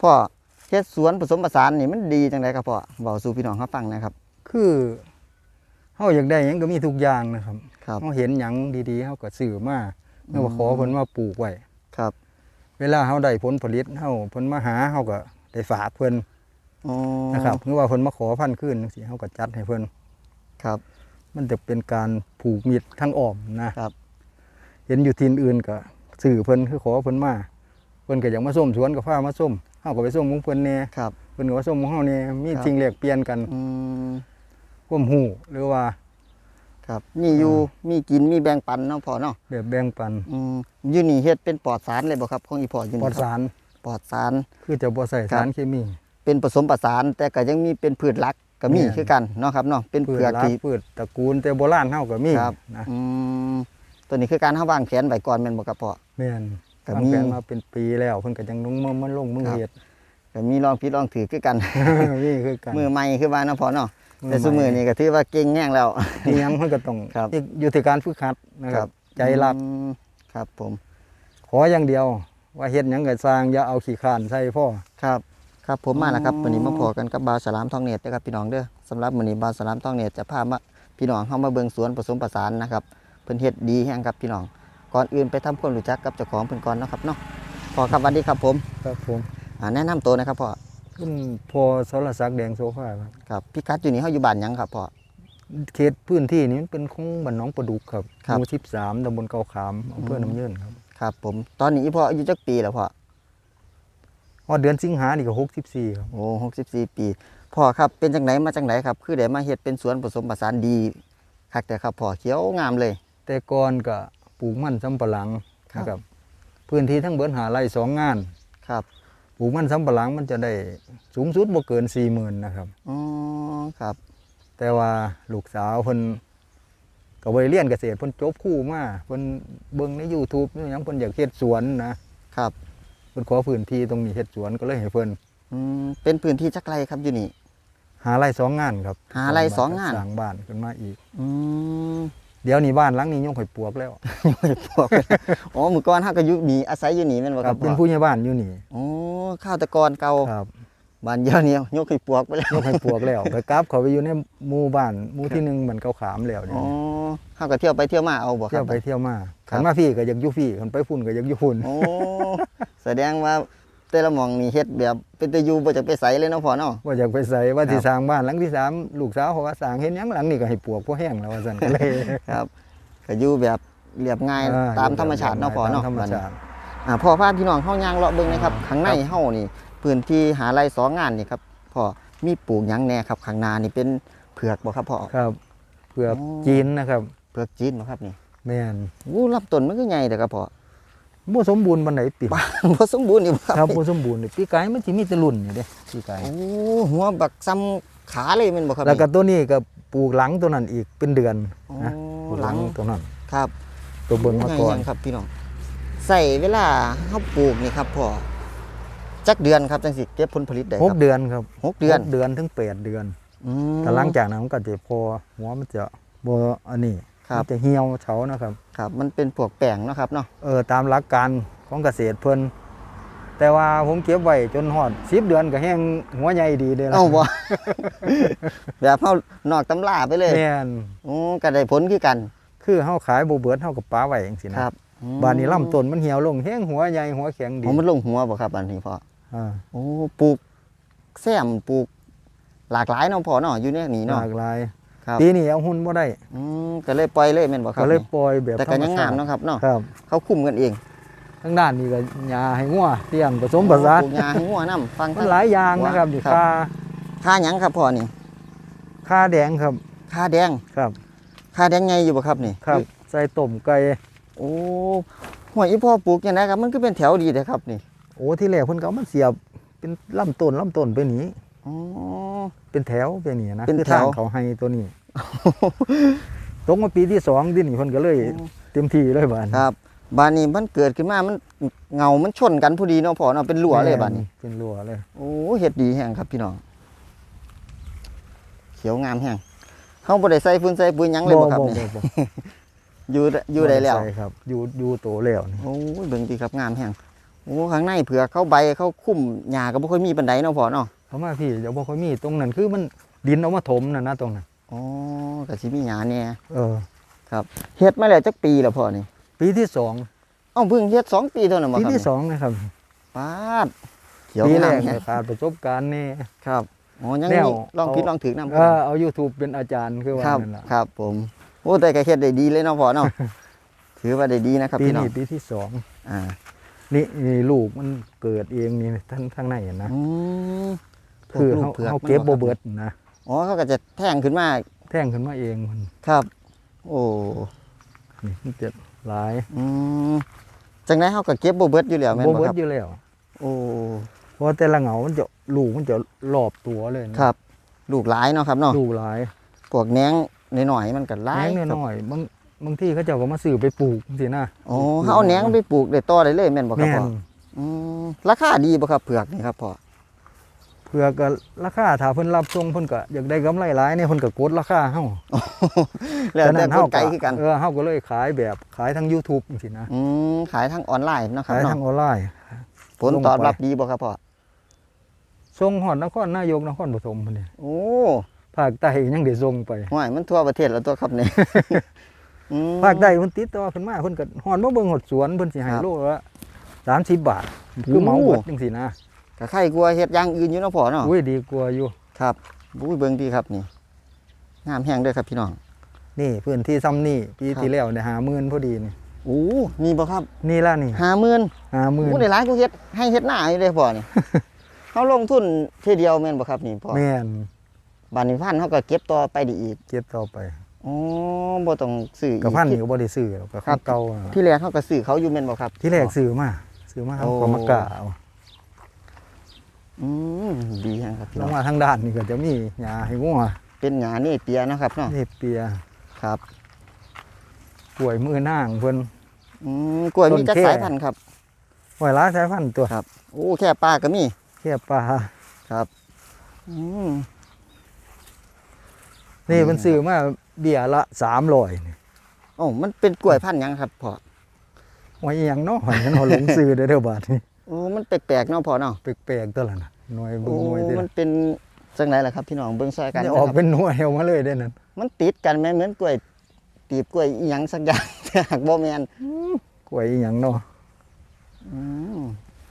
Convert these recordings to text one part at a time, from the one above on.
พ่อเฮ็ดสวนผสมผสานนี่มันดีจังไดครับพ่อเว้าสู่พี่น้องเขาฟังหนะครับ คือเฮาอยากได้หยังก็มีทุกอย่างนะครับครับ เฮาเห็นหยังดีๆเฮาก็ซื้อมาเฮาก็ขอเพิ่นมาปลูกไว้ ครับเวลาเฮาได้ผลผลิตเฮาเพิ่นมาหาเฮาก็ได้ฝากเพิ่นอ๋อนะครับหรือว่าเพิ่นมาขอพันธุ์ขึ้นจังซี่เฮาก็จัดให้เพิ่นครับ มันจะเป็นการผูกมิตรทั้งอ้อมนะครับ เห็นอยู่ที่อื่นก็ซื้อเพิ่นคือขอเพิ่นมาเพิ่นก็อยากมาส้มสวนก็พามาส้ม เฮาก็ไปส้มของเพิ่นแหน่ครับเพิ่นก็มาส้มของเฮาแหน่มีครับสิ่งแลกเปลี่ยนกันอืมความรู้หรือว่า ครับมีอยู่มีกินมีแบ่งปันเนาะพ่อเนาะแบบแบ่งปันอืมอยู่นี่เฮ็ดเป็นปลอดสารเลยบ่ครับของอีพ่ออยู่ปลอนี่ดครับสารปลอดสาร คือจะบ่ใส่ครัสาบรเคมี เป็นผสมผสาน แต่ก็ยังมีเป็นพืชหลักก็มีแม่นคือกันเนาะครับเนาะเป็นพืชเผือกรักที่พืชตระกูลแต่โบราณเฮาก็มีครับนะอืมตัวนี้คือการเฮาวางแผนไว้ก่อนแม่นบ่ครับพ่อแม่น ก็วางมีแผนมาเป็นปีแล้วเพิ่นก็ยังลงมือมันลงมือครับเฮ็ดก็มีลองผิดลองถือคือกัน นี่คือกัน มือใหม่คือว่าเนาะพ่อเนาะมือแต่ซุมือใหม่นี่ก็ถือว่าเก่งแห้งแล้ว อีหยังมันก็ต้องครับ อยู่ที่การฝึกหัดนะครับ ใจรักอืมครับผมขออย่างเดียว ว่าเฮ็ดหยังก็สร้างอย่าเอาขี้ข้านใส่พ่อ ครับ ครับผมมาแล้วครับอ๋อวันนี้มาพอกันกับบาวสลามทองเนตรนะครับพี่น้องเด้อสำหรับวันนี้บาวสลามทองเนตรจะพามาพี่น้องเข้ามาเบิ่งสวนผสมผสานนะครับเพิ่นเฮ็ดดีแฮงครับพี่น้อง ก่อนอื่นไปทำความรู้จักกับเจ้าของเพิ่นก่อนเนาะครับเนาะพอครับสวัสดีครับผมครับผมอ่าแนะนำตัวนะครับพ่อคุณพ่อสรศักดิ์แดงโซฟาครับครับพี่กัดอยู่นี่เฮาอยู่บ้านหยังครับพ่อเขตพื้นที่นี้มันเป็นของบ้านหนองประดุกครับครับหมู่13ตำบลเกาขามอำเภออืมน้ำเยินครับครับผมตอนนี้พ่ออายุจักปีแล้วพ่อฮอดเดือนสิงหานี่ก็64ครับโอ้หกสิบสี่ปีพ่อครับเป็นจังไหนมาจังไหนครับ คือได้มาเฮ็ดเป็นสวนผสมผสานดีคักแต่ครับพ่อเขียวงามเลย แต่ก่อนก็ ปลูกมันสำปะหลังครับ นะครับ พื้นที่ทั้งเบิดหาไร่สองงาน ครับปลูกมันสำปะหลังมันจะได้สูงสุดบ่เกินสี่หมื่นนะครับ อ๋อครับแต่ว่าลูกสาวเพิ่นก็ไปเรียนเกษตรเพิ่นจบครู่มาเพิ่นเบิ่งใน YouTube นี่หยังเพิ่นอยากเฮ็ดสวนนะครับเพิ่นขอพื้นที่ตรงนี้เฮ็ดสวนก็เลยให้เพิ่นอืมเป็นพื้นที่จักไรครับอยู่นี่ หาไร่สองงานครับหาไร่สองงาน สร้างบ้านขึ้นมาอีก อืม เดี๋ยวนี้บ้านหลังนี้ยกให้ปลวกแล้วไม่พวกอ๋อมือก่อนเฮาก็อยู่นี่อาศัยอยู่นี่แม่นบ่ครับเป็นพ่อผู้ใหญ่บ้านอยู่นี่อ๋อข้าวแตะกอนเก่าครับบ้านเดียวนี้ยกให้ปวกไปแล้วยกให้ปลวกแล้วไปกลับเขาไปอยู่ในหมู่บ้านหมู่ที่หนึ่งมันเกาขามแล้วเดี๋ยอ๋วอนี้เฮาก็เที่ยวไปเที่ยวมาเอาบ่คเที่รัยวบไปเที่ยวมาครับขันมาพี่ก็อยากอยู่พี่ขันไปฝุ่นก็อยากอยู่ฝุ่นโอ้แสดงว่า แต่ละหม่องนี่เฮ็ดแบบเป็นตะอยู่บ่จะไปไสเลยเนาะพ่อเนาะ ว่าอยากไปใส่ว่าคที่รับสร้างบ้านหลังที่สามลูกสาวเขาว่าสร้างเห็นหยังหลังนี่ก็ให้ปลวกพวกแห้งแล้วว่าซั่นก็เลย ครับก็อยู่แบบเรียบง่ายอ่ตามธรรมชาติเนาะพ่อเนาะตมธรรมบัดนี้ชาติ อ่าพ่อพาพี่น้องเฮาย่างเลาะเบิ่งนะครับข้างในเฮานี่พื้นที่หาไรสองงานนี่ครับพ่อมีปลูกหยังแหน่ครับข้างหน้านี่เป็นเผือกบ่ครับพ่อ ครับเผือกอ๋อ จีนนะครับ เผือกจีนบ่ครับนี่แม่นอู้รับต้นมันก็ใหญ่แต่ครับพ่อ บ่สมบูรณ์ปานใดปีบ้านบ่สมบูรณ์นี่บ่ครับครับบ่สมบูรณ์นี่ปีกายมันสิมีแต่รุ่นนี่เด้ปีกายโอ้หัวบักซ้ำขาเลยแม่นบ่ครับแล้วก็นี่ตัวนี้ก็ปลูกหลังตัวนั้นอีกเป็นเดือนโอ้นะปลูกหลังตัวนั้นครับ ตัวเบิ่งมาก่อนใหญ่ยังครับพี่น้องใส่เวลาเฮาปลูกนี่ครับพ่อจักเดือนครับจังสิเก็บผลผลิตได้คหรักบเดือนครับหกเดือนหกเดือนถึงแปดเดือนอืมแต่หลังจากนั้นมันก็จะพอหัวมันจะบ่อันนี้ครับ มันจะเหี่ยวเฉานะครับครับ มันเป็นพวกแป้งเนาะครับเนาะเออตามหลักการของเกษตรเพิ่นแต่ว่าผมเก็บไว้จนฮอด10เดือนก็แห้งหัวใหญ่ดีเด้ล่ะเอ้าบ่แบบเฮานอกตำราไปเลยแม่นโอ้ก็ได้ผลคือกัน คือเฮาขายบ่เบิดเฮาก็ปาไว้จังซี่นะครับอืมบ้านนี้ลำต้นมันเหี่ยวลงแห้งหัวใหญ่หัวแข็งดีอ๋อมันลงหัวบ่ครับอันนี้พ่ออ่าโอ้ปลูกแซมปลูกหลากหลายเนาะพ่อเนาะอยู่ในนี้หเนาะลากหลาย ครับ ปีนี้เอาหุ้นบ่ได้อืมก็เลยปล่อยเลยแม่นบ่ครัก็บเลยนี่ปล่อยแบบแต่ก็ยังงามธรรชติเนาะครับเนาะครับเขาคุมกันเองทั้งด้านนี้ก็หญ้าให้งัวเลี้ยงผสมผสานปลูกหญ้าให้งัวนํฟังมันหลายอย่างนะครับอยู่ครับค่าค่าหยังครับพ่อนี่ค่าแดงครับค่าแดงครับค่าแดงไงอยู่บ่ครับนี่ครับ ใส่ต้มไก่โอ้หัวอีพ่อปลูกจังไดครับ มันก็เป็นแถวดีเด้อครับนี่โอ้ที่แรกเพิ่นก็เอามันเสียบเป็นลำต้นลำต้นไปนี้ อ๋อ เป็นแถวไปนี่นะเป็นคือแถวทางเขาให้ตัวนี้ตรงมาปีที่สองที่นี่เพิ่นก็เลย เต็มที่เลยบ้านครับบ้านนี้มันเกิดขึ้นมามันเงา มันชนกันพอดีเนาะพ่อเนาะเป็นรั้วเลยบ้านนี้ เป็นรั้วเลย โอ้เฮ็ดดีแฮงครับพี่น้อง เขียวงามแฮงเฮาบ่ได้ใส่ฝุ่นใส่ปุ๋ยหยังเลยบ่ครับนี่บ่อยู่ได้อยู่ได้แล้ว ใช่ครับอยู่อยู่โตแล้วนี่โอ้ยเบิ่งดีครับงามแฮงโอ้ข้างในเผือกเขาใบเขาคุ้มหญ้าก็บ่ค่อยมีปานใดเนาะพ่อเนาะ เขามาพี่เดี๋ยวบ่ค่อยมีตรงนั้นคือมันดินเอามาถมน่ะนะตรงนั้นอ๋อก็สิมีหญ้าแน่เออเฮ็ดมาแล้วจักปีแล้วพ่อนี่ปีที่สองเอ้าเพิ่งเฮ็ดสองปีเท่านั้นบ่ปีครับที่สองนะครับปาดเขียวปีแรงากมก็ขาดประสบการณ์แนี่ครับอ๋อยังแนวมีลองผิดเอาลองถูกนำเออเอา YouTube เป็นอาจารย์คือว่าครับนั่นล่ะครับ ผมโอ้แต่ก็เฮ็ดได้ดีเลยเนาะพ่อเนาะถือว่าได้ดีนะครับปีพี่น้อนี้งปีที่สองอ่านี่นี่ลูกมันเกิดเองนี่ท่านข้างในเห็นนะอืม คือพวเขาลูผือกเขาเก็บมันบ่เบิดนะอ๋อเขาก็จะแท่งขึ้นมาแท่งขึ้นมาเองมันครับ โอ้นี่มันเจ็บหลายอืมจังได๋เขาก็เก็บบ่เบิดอยู่แล้วแม่นบ่บ่เบิคดรับอยู่แล้วโอ้เพราะแต่ละเหงามันจะลูกมันจะรอบตัวเลยนะครับ ลูกหลายเนาะครับเนาะลูกหลายพวกแหนงน้อยๆมันก็หลาแหยนงครับน้อยๆบางบางที่เขาเจ้าก็มาซื้อไปปลูกสินะอ๋อเขาเอาแหนงไปปลูกได้ต่อได้เลยแม่นบ่ครับแม่พ่อนอืมราคาดีบ่ครับเผือกนี่ครับพ่อ เพื่อก็ราคาถ้าเพิ่นรับส่งเพิ่นก็อยากได้กำไรหลายเนี่ยเพิ่นก็กดราคาเฮาแล้วแต่ฉะคเฮานไกลคือกันเออเฮาก็เลยขายแบบขายทาง YouTube จังซี่นะอืมขายทางออนไลน์เนาะครับขายเนาะทางออนไลน์ผลตอบรับดีบ่ครับพ่อส่งฮอดนครนายกนครปฐมพุ่นนี่โอ้ภาคใต้ยังได้ส่งไปห่วยมันทั่วประเทศแล้วตัวครับเนี่ยอืมภาคใต้เพิ่นติดต่อขึ้นมาเพิ่นก็ฮอดมาเบิ่งฮอดสวนเพิ่นสิให้ครับโลละ30 บาท คือเหมาโอ้เบิดจังซี่นะ ก็ใครกลัวเฮ็ดอย่างอื่นอยู่เนาะพ่อเนาะอุ้ยดีกว่าอยู่ครับบุ้ยเบิ่งดีครับนี่งามแห้งเด้อครับพี่น้อง นี่พื้นที่ซ้ำนี่ปีครับ ที่แล้วเนี่ย50,000พอดีนี่โอ้นี่บ่ครับนี่ล่ะนี่ห้าหมื่น50,000โอ้ได้หลายกูเฮ็ดให้เฮ็ดหน้าอยู่เลยพ่อนี่ เขาลงทุนทีเดียวแม่นบ่ครับนี่พ่อแม่นบานนี้พันเขาก็เก็บต่อไปได้อีกเก็บต่อไปอ๋อบ่ต้องซื้ออีกกับพันนี่ก็บ่ได้ซื้อหรอกกับครับเก่าๆอะที่แรกเขาก็ซื้อเขาอยู่แม่นบ่ครับ ที่แรกซื้อมาซื้อมาโอ้ทำกรรมกาเอา อืมดีแฮงครับพี่ลน้องงมาทางด้านนี่ก็จะมีหญ้าให้งัวเป็นหญ้านี่เปียเนาะครับเนาะนี่เปียครับกล้วยมือนางเพิ่น อืมกล้วยมีจักต้นแค่ สายพันธุ์ครับหอยหลายสายพันธุ์ตัวครับ โอ้แค่ปลาก็มีแค่ปลาครับอืม นี่อืมมันซื้อมาเบี้ยละ300นี่โอ้มันเป็นกล้วยพันธุ์หยังครับพ่อหอยอีหยังเนาะหอยนั้นเฮาหลงซื้อเด้อเด้อบาดนี้โอ้มันแปลกๆเนาะพ่อเนาะแปลกๆตัวละน่ะหน่วยเบิ่โอ้งหน่วยติมันเป็นจังไหนล่ะครับ พี่น้องเบิ่งซอยกันจะนะออกครับเป็นหน่วยออกมาเลยได้อนั่นมันติดกันไหมเหมือนกล้วยตีบกล้วยอีหยังสักอย่างแต่หากบ่แม่นกล้วยอีหยังเนาะอืม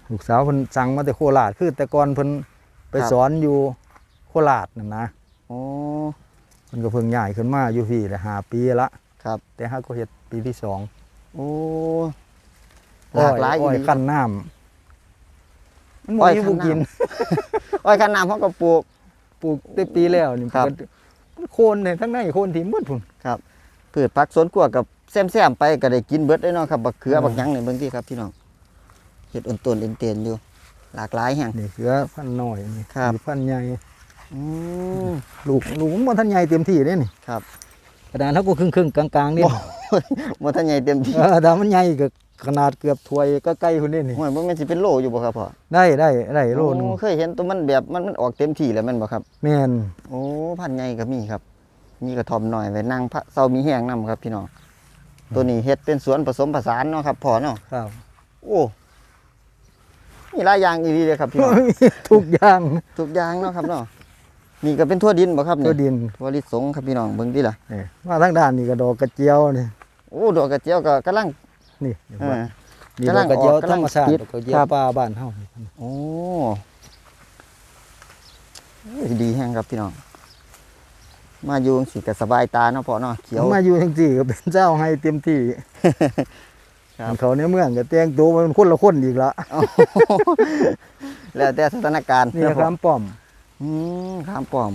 ลูกสาวเพิ่นสั่งมาแต่โคราชคือแต่ก่อนเพิ่นไปครับ สอนอยู่โคราชนั่นนะโอ้เพิ่นก็เพิ่งย้ายขึ้นมาอยู่พี่ได้ห้าปีละครับ แต่ฮาก็เฮ็ดปีที่สองโอ้หลากหลายอ้อยดีขั้นน้ำ มันบ่อ้อยมีขั้ผู้นน้ำกิน อ้อยคันน้ำเขาก็ปลูกปลูกได้ปีแล้วนี่ครับ มันก็โคนเนี่ยทั้งในโคนที่หมดพุ่น พืชผักสวนครัวกับแซมๆไปก็ได้กินเบิดได้เนาะครับบักเขืออืม บักหยังนี่เบิ่งที่ครับพี่น้องเฮ็ดอ่อนต้นเอ็นเตนอยู่ หลากหลายแห่ง นี่เสือพันธุ์น้อยนี่ครับ มีพันธุ์ใหญ่อืมลูกลูกมันบ่ทันใหญ่เต็มที่เด้นี่ครับกระดานเท่าก็ครึ่งๆกลางๆนี่บ่ทันใหญ่เต็มที่ เออแต่มันใหญ่ก็ ขนาดเกือบถ้วยก็ใกล้พุ่นนี่นี่ห้วยบ่แม่นสิเป็นโลอยู่บ่ครับพ่อได้ได้ได้โลนึงอ้เคยเห็นตัวมันแบบมันมันออกเต็มที่แล้วแม่นบ่ครับแม่นโอ้พันธุ์ใหญ่ก็มีครับ มีกระท่อมหน่อยไว้นั่งพระเซามีแห้งนํครับพี่น้องตัวนี้เฮ็ดเป็นสวนผสมผสานเนาะครับพ่อเนาะครับ โอ้มีหลายอย่างอีหลีเลยครับพี่น้องทุกอย่างทุกอย่างเนาะครับเนาะนี่ก็เป็นทั่วดินบ่ครับตัวนี่ดินทั่วลิสงครับพี่น้องเบิ่งดิล่ะนี่มาทางด้านนี่ก็ดอกกระเจียวนี่โอ้ดอกกระเจียวก็กำลัง นี่เออนี่กำดลัองกกระเจียวออกกำลัธรงรมชาติติดดอกกระเจียควรับป่าบ้านเฮาโอ้ยดีแฮงครับพี่น้องมาอยู่จังสิก็สบายตาเนาะพ่อเนาะเขียวมาอยู่จังซี่ก็เป็นเจ้าให้เต็มที่ครับเขาในเมืองก็แต่งตัวมันคนละคนอีกละแล้วแต่สถานการณ์นี่เนาะคพ่อรับป้อมอืมข้ามป้อม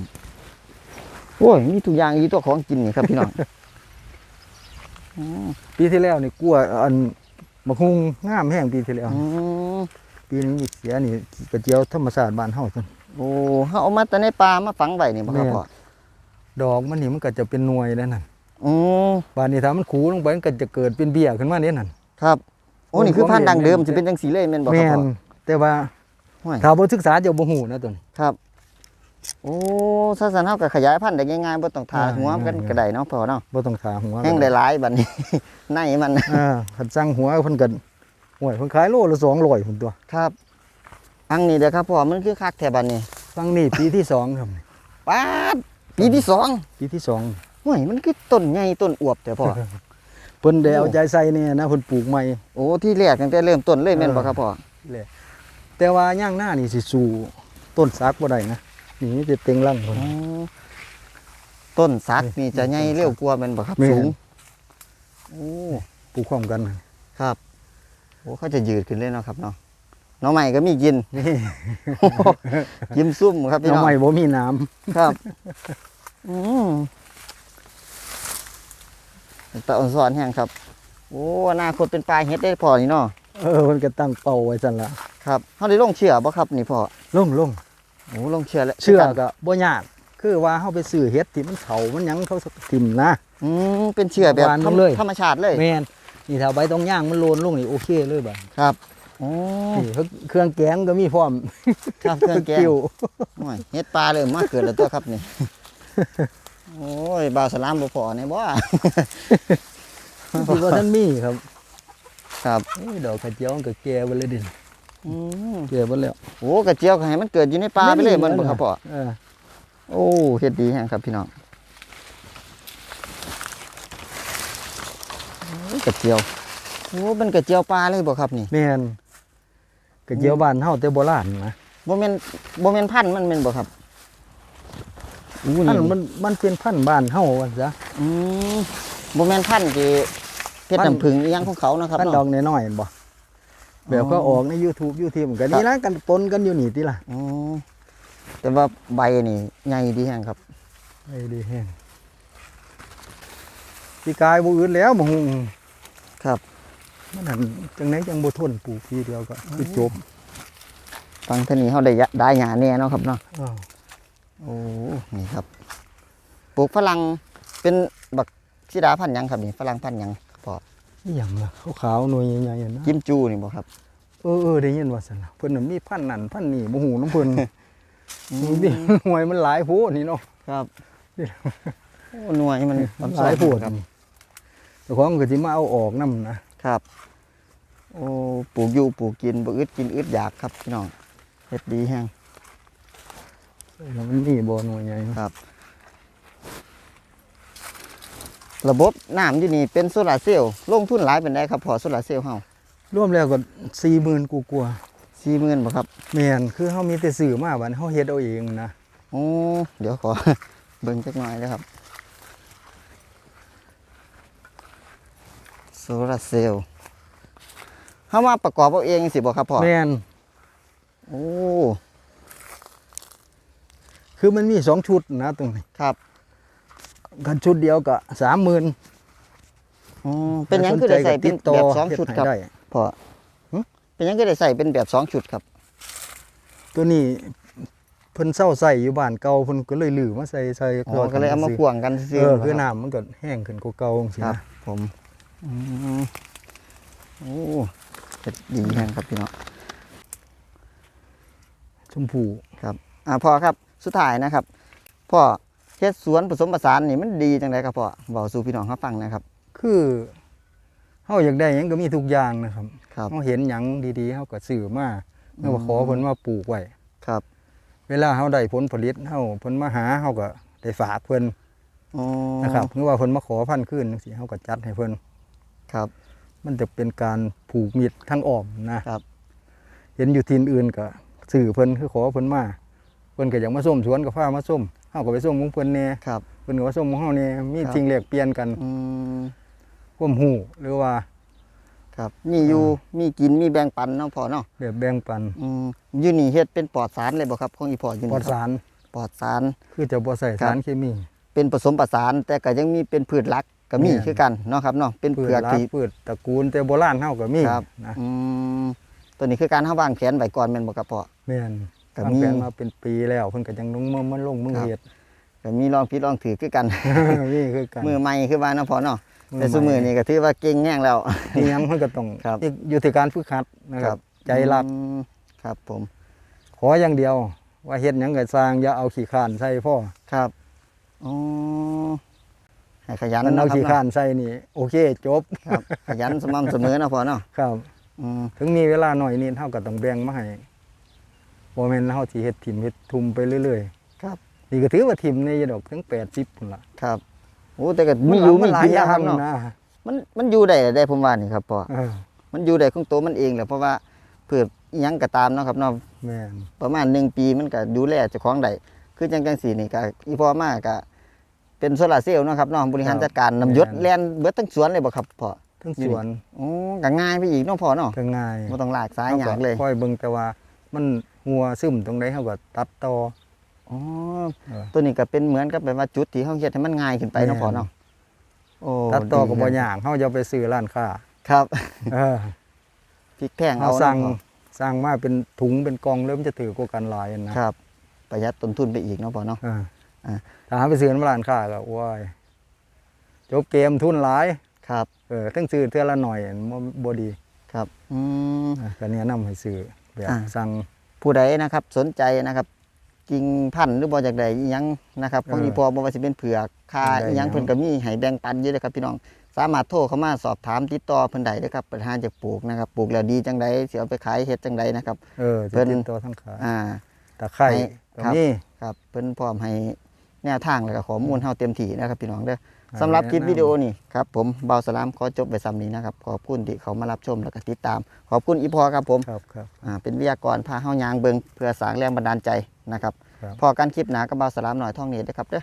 โอ้ยมีทุกอย่างอีตัวของกินนี่ครับพี่น้องอืม ปีที่แล้วนี่กลัวอันมะฮุงงามแห้งปีที่แล้วอืมปีนี้เสียนี่กระเจียวธรรมชาติบ้านเฮาซั่นโอ้เขาเอามาแต่ในป่ามาฝังไว้นี่บ่ครับแม่นพ่อดอกมันนี่มันก็จะเป็นหน่วยแล้วนั่นอืมบ้านนี้ถ้ามันขูลงไปมันก็จะเกิดเป็นเบี้ยขึ้นมาเนี่ยนั่นครับโอ้นี่คือผมพันธุ์ดังเดิมเห็นจะเป็นจังสีเลยแม่นบ่คแม่รับนพ่อแต่ว่าห้วยถ้าบ่ศึกษาจะบ่ฮู้นะตัวนี้ครับ โอ้ซะสันเฮาก็ขยายพันธุ์ได้ง่ายๆบ่ต้องทาอ่าหัวกันง่ายๆก็ได้เนาะพ่อเนาะบ่ต้องขาหัวแห้งได้หลายบัดนี้ ในมันอ่าคันสั่งหัวเพิ่นก็ห่วยเพิ่นขายโลละ200พุ่นตัวครับ อังนี้เด้อครับพ่อมันคือคักแถบันนี่ฟังนี่ปีที่สองครับป้าดปีที่สองปีที่สองห่วยมันคือต้นใหญ่ต้นอวบแต่พ่อ เพิ่นได้โอ้เอาใจใส่เนี่ยนะเพิ่นปลูกใหม่ โอ้ที่แรกตั้งแต่เริ่มต้นเลยแม่นบ่ครับพ่อแหละแต่ว่าย่างหน้านี่สิสู่ต้นสักบ่ได้นะ นี่มันจะเต็งรังเพิ่นอ๋อต้นสักนี่จะใหญ่เร็วกว่าแม่นบ่ครับแม่นสูงโอ้ปลูกพร้อมกันครับโอ้เขาจะยืดขึ้นเลยเนาะครับเนาะหน้องใหม่ก็มีกินนี่ยิ้มซุ่มครับพี่น้น้องใหม่บ่มีน้ำครับอืมตะอ่อนสอนแห้งครับ โอ้อนาคตเป็นปลาเฮ็ดได้พอนี่เนาะเออเพิ่นก็ตั้งเป้าไว้ซั่นล่ะครับเขาได้ลงเชื่อบ่ครับนี่พ่อลงลง โอ้ลงเชื่อแล้วเชื่อก็บ่ยากคือว่าเฮาไปซื้อเฮ็ดที่มันเฒ่ามันหยังเขาทิ่มนะอืมเป็นเชื่อแบบหวานธรรมเลยธรรมชาติเลยแม่นนี่ถ้าใบตองย่างมันโลนลงนี่โอเคเลยบัดครับโอ้นี่เครื่องแกงก็มีพร้อมครับเครื่องแกงกิ้วโอ้ยเฮ็ดปลาเลยมาเกิดแล้วตัวครับนี่โอ้ยบาวสลามบ่พอในบ่ที่ว่าท่านมีครับ ครับโอ้ยดอกกระเจียวมันก็แก่ไปเลยดิ อืมแก่ไปแล้วโอ้กระเจียวก็ให้มันเกิดอยู่ในปลาไปเลยมันบ่ครับพ่อเออโอ้เฮ็ดดีแฮงครับพี่น้องโอ้ยกระเจียวโอ้เป็นกระเจียวปลาเลยบ่ครับนี่แม่นกระเจียวบ้านเฮาแต่โบราณนะบ่แม่นบ่แม่นพันธุ์มันแม่นบ่ครับอู้พันนี่ธุ์มันมันเป็นพันธุ์บ้านเฮาว่าซะอืมบ่แม่นพันธุ์ที่เพชรพันธุ์น้ำผึ้งอีหยังของเขานะครับพันธุ์ดอเนาะกน้อยๆเห็นบ่ แบบก็ออกใน YouTube YouTube กันนี่นะกันปนกันอยู่นี่ติล่ะอ๋อแต่ว่าใบนี่ใหญ่ดีแฮงครับไอ้ดีแห้งพี่กายบ่อื่นแล้วบ่ฮู้ครับมันหันจังไหนจังบ่ทนปลูกทีเดียวก็คือจบฟังเท่านี้เฮาได้ยะได้หญ้าแน่เนาะครับเนาะอ้าวโอ้นี่ครับ ปลูกฝรั่งเป็นบักชิดาพันธุ์หยังครับนี่ฝรั่งพันธุ์หยัง พออีหยังล่ะขาวๆหน่วยใหญ่ๆนะกิมจูนี่บ่ครับเออเออได้ยินว่าซั่นล่ะเพิ่นน่ะมีพันธุ์นั่นพันธุ์นี่บ่ฮู้น้ำเพิ่นนี่หน่วยมันหลายโพดนี่เนาะครับนี่โอ้หน่วยมันมันหลายโพดครับเจ้าของก็สิมาเอาออกนํนะครับ โอ้ปลูกอยู่ปลูกกินบ่อึดกินอึดอยากครับพี่น้องเฮ็ดดีแฮงแล้วมันมีบ่หน่วยใหญ่เนาะครับ ระบบน้ำอยู่นี่เป็นโซลาร์เซลล์ลงทุนหลายเป็นได้ครับพอโซลาร์เซลล์เฮารวมแล้วก็40,000กว่า40,000บ่ครับๆแม่นคือเฮามีแต่ซื้อมาบัดเฮาเฮ็ดเอาเองนะโอ้เดี๋ยวขอเบิ่งจักหน่อยนะครับโซลาร์เซลล์เฮามาประกอบเอาเองสิบ่ครับพ่อแม่นโอ้คือมันมีสองชุดนะตรงนี้ครับ กันชุดเดียวก็30,000อ๋อเป็นหยังคือได้ใส่เป็นแบบสองชุดครับเฮ็ให้ไพ่อหึเป็นหยังคือได้ใส่เป็นแบบสองชุดครับ ตัวนี้เพิ่นเศร้าใส่อยู่บ้านเก่าเพิ่นก็เลยลือมาใส่ใส่อ๋อก็เลยเอามาพ่วงกันซื่เออๆคือบ่รับน้ำมันก็แห้งขึ้นกว่าเก่าจังซี่ครับนะผมอืมโอ้เฮ็ดดีแฮงครับพี่น้องชมพูครับอ่าพ่อครับสุดท้ายนะครับพ่อ เฮ็ดสวนผสมผสานนี่มันดีจังไดครับพ่อเว้าสู่พี่น้องเขาฟังนะครับ คือเฮาอยากได้หยังก็มีทุกอย่างนะครับครับ เฮาเห็นหยังดีๆเฮาก็ซื้อมาเมื่อว่าขอเพิ่นมาปลูกไว้ ครับเวลาเฮาได้ผลผลิตเฮาเพิ่นมาหาเฮาก็ได้ฝากเพิ่นอ๋อนะครับหรือว่าเพิ่นมาขอพันธุ์คืนจังซี่เฮาก็จัดให้เพิ่นครับ มันจะเป็นการผูกมิตรทางอ้อมนะครับ เห็นอยู่ที่อื่นก็ซื้อเพิ่นคือขอเพิ่นมา เพิ่นก็อยากมาส้มสวนก็พามาส้มเฮาก็ไปส้มของเพิ่นแหน่ครับ เพิ่นก็มาส้มของเฮาแหน่มีครับ สิ่งแลกเปลี่ยนกันอืมความรู้หรือว่าครับ มีอยู่ มีกิน มีแบ่งปันเนาะพ่อเนาะแบบแบ่งปันอืมอยู่นี่เฮ็ดเป็นปลอดสารเลยบ่ครับ ของอีพ่ออยู่ปลอนี่ดครับสารปลอดสาร คือจะบ่ใส่ครับ สารเคมี เป็นผสมผสาน แต่ก็ยังมีเป็นพืชหลักก็มีแม่น คือกันเนาะครับเนาะ เป็นพืชเผือกลาที่ พืชตระกูลแต่โบราณเฮาก็มีครับ นะอืมตัวนี้คือการเฮาวางแผนไว้ก่อนแม่นบ่ครับพ่อ แม่น ก็วางมีแผนมาเป็นปีแล้วเพิ่นก็ยังลงมือมันลงมือครับเฮ็ด ก็มีลองผิดลองถือคือกัน นี่คือกัน มือใหม่คือว่าเนาะพ่อเนาะมือแต่ซุมือนี่ก็ถือว่าเก่งแห้งแล้ว อีหยังเพิ่นก็ต้องครับอยู่ที่การฝึกหัดนะครับ ใจรักอืมครับผมขออย่างเดียว ว่าเฮ็ดหยังก็สร้างอย่าเอาขี้ข้านใส่พ่อครับอ๋อให้ขยันมันเอาเนาะครับขี้เนาะข้านใส่นี่ โอเคจบครับขยันสม่ำเสมอเนาะพ่อเนาะครับ อืมถึงมีเวลาหน่อยนิดเฮาก็ต้องแบ่งมาให้ บ่แม่นเฮาสิเฮ็ดถิ่มเฮ็ดทุ่มไปเรื่อยครับ ๆนี่ก็ถือว่าถิ่มในดอกถึง80พุ่นล่ะครับโอ้แต่ก็มีอยู่มีหลากินอนะย่างครับเนาะนะมันมันอยู่ได้ได้ผมว่านี่ครับพ่อเออมันอยู่ได้ของตัวมันเองแหละเพราะว่าเพื่ออิหยังก็ตามเนาะครับเนาะ แม่น ประมาณหนึ่งปีมันก็ดูแลเจ้าของได้คือจังจังสี่นี่ก็อีพ่อมาก็เป็นโซลาร์เซลล์เนาะครับเนาะบริหารจัดการน้ำหยศแล่นเบิดทั้งสวนเลยบ่ครับพ่อทั้งสวนโอ้ก็ง่ายไปอีกเนาะพ่อเนาะก็ง่ายบ่ต้องลากสายหยางเลย ค่อยเบิ่งแต่ว่ามัน หัวซึมตรงใดเฮาก็ตัดต่ออ๋อเออตัวนี้ก็เป็นเหมือนกับแบบว่าจุดที่เฮาเฮ็ดให้มันง่ายขึ้นไปเนาะพ่อเนาะโอ้ตัดต่อก็บ่ดียากเฮาจะเอาไปซื้อร้านค้าครับ เออพริกแพงเฮาเอาสั่งเนาะสั่งมาเป็นถุงเป็นกล่องเริ่มจะถือกว่ากันหลายนะครับ ประหยัดต้นทุนไปอีกเนาะพ่อเนาะอ่าอ่า ถ้าหาไปซื้อในร้านค้าก็โอ้ยจบเกมทุนหลาย ครับเออทั้งซื้อเทื่อละหน่อยบ่บ่ดีครับอืมอะก็แนะนำให้ซื้อแบบอ่า สั่ง ผู้ใดนะครับสนใจนะครับกิ่งพันธุ์หรือบ่จากใดอิหยังนะครับของเอออีพอบ่ว่าสิเป็นเผือกคาได้อิหยังแล้วเพิ่นก็มีให้แบ่งปันอยู่เด้อครับพี่น้องสามารถโทรเข้ามาสอบถามติดต่อเพิ่นได้เด้อครับปัญหาจากปลูกนะครับปลูกแล้วดีจังไดสิเอาไปขายเฮ็ดจังไดนะครับ เออเพิ่จะนติดต่อทางขายอ่าตะไคร้ให้ตรครับนี้ครับเพิ่นพร้อมให้แนวทางแล้วก็ข้อมูลเฮาเต็มที่นะครับพี่น้องเด้ออ่า สำหรับคลิปแนะนำวิดีโอนี่ครับผมเบาสลามขอจบไปซ้ำนี้นะครับขอบคุณที่เขามารับชมแล้วก็ติดตาม ขอบคุณอีพอครับผมครับครับ อ่าเป็นวิทยากรพาเฮายางเบิงเพื่อสร้างแรงบันดาลใจนะครับครับ พอกันคลิปหนากับเบาสลามหน่อยท่องนี้นะครับเด้อ